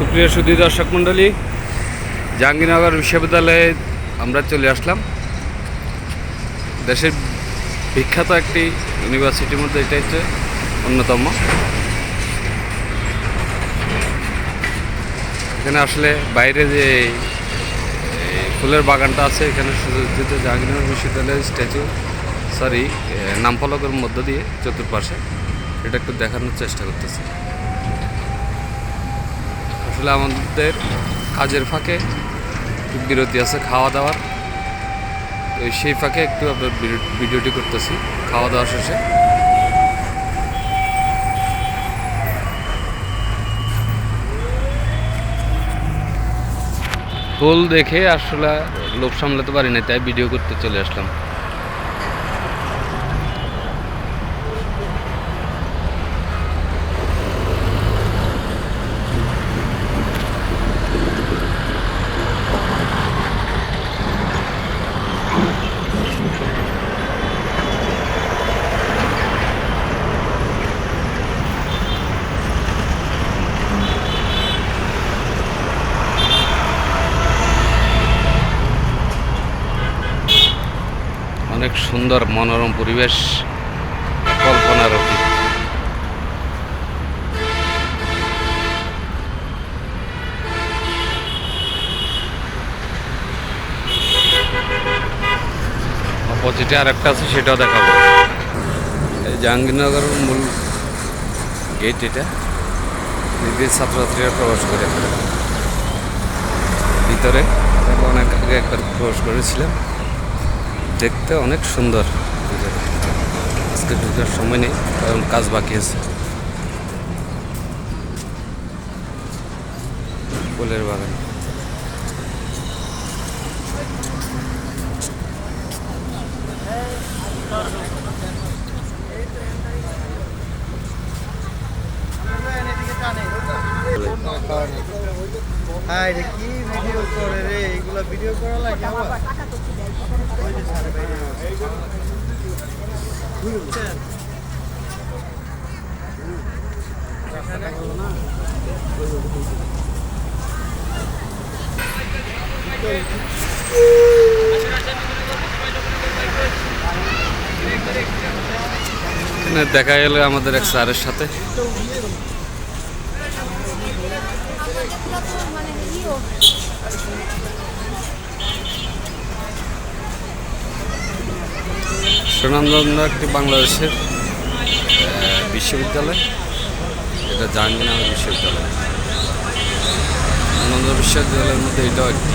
সুপ্রিয় সুদী দর্শক মণ্ডলী, জাহাঙ্গীরনগর বিশ্ববিদ্যালয়ে আমরা চলে আসলাম। দেশের বিখ্যাত একটি ইউনিভার্সিটির মধ্যে এটা হচ্ছে অন্যতম। এখানে আসলে বাইরে যে ফুলের বাগানটা আছে, এখানে সুযোজিত জাহাঙ্গীরনগর বিশ্ববিদ্যালয়ের স্ট্যাচু, সরি নামফলকের মধ্য দিয়ে চতুর্পাশে। এটা একটু দেখানোর চেষ্টা করতেছি। আসলে আমাদের কাজের ফাঁকে বিরতি আছে খাওয়া দাওয়ার তো সেই ফাঁকে একটু আপনার ভিডিওটি করতেছি খাওয়া দাওয়া শেষে। ফুল দেখে আসলে লোভ সামলাতে পারি না তাই ভিডিও করতে চলে আসলাম। অনেক সুন্দর মনোরম পরিবেশ কল্পনার অতীত। অপোজিটে আর একটা আছে, সেটাও দেখাবো। এই জাহাঙ্গীরনগর মূল গেট এটা। এদিকে ছাত্রছাত্রীরা প্রবেশ করে। ভিতরে অনেক আগে একবার প্রবেশ করেছিলাম। দেখতে অনেক সুন্দর। আজকে ঢুকার সময় নেই কারণ কাজ বাকি আছে। ফুলের বাগান। হ্যাঁ এটা কি ভিডিও করে রে? এগুলা ভিডিও করা লাগে আবার? দেখা গেল আমাদের এক স্যারের সাথে। সুনামধন্য একটি বাংলাদেশের বিশ্ববিদ্যালয়। এটা জাহাঙ্গীরনগর বিশ্ববিদ্যালয়। আনন্দ বিশ্ববিদ্যালয়ের মধ্যে এটাও একটি।